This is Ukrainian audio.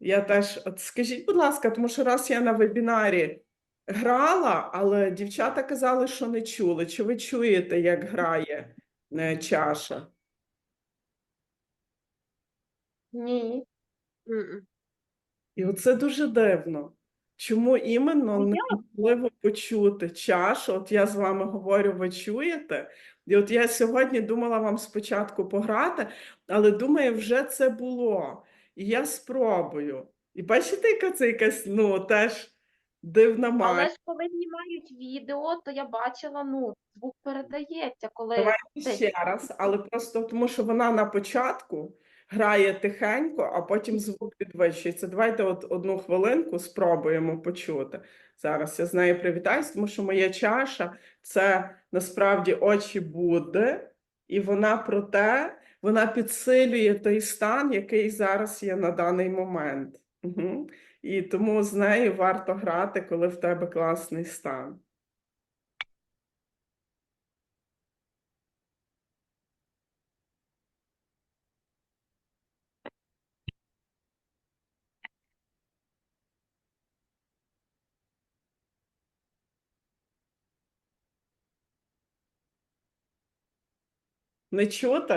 Я теж, от скажіть, будь ласка, тому що раз я на вебінарі грала, але дівчата казали, що не чули. Чи ви чуєте, як грає е, чаша? Ні. І оце дуже дивно. Чому іменно Ну, неможливо почути чашу? От я з вами говорю, ви чуєте? І от я сьогодні думала вам спочатку пограти, але думаю, вже це було. І я спробую. І бачите, яка це якась, ну, теж дивна Але ж коли знімають відео, то я бачила, ну, звук передається, коли Давайте ще раз, але просто тому, що вона на початку грає тихенько, а потім звук підвищується. Давайте от одну хвилинку спробуємо почути. Зараз я з нею привітаюсь, тому що моя чаша це насправді очі Будди, і вона про те, вона підсилює той стан, який зараз є на даний момент. Угу. І тому з нею варто грати, коли в тебе класний стан. Не чути?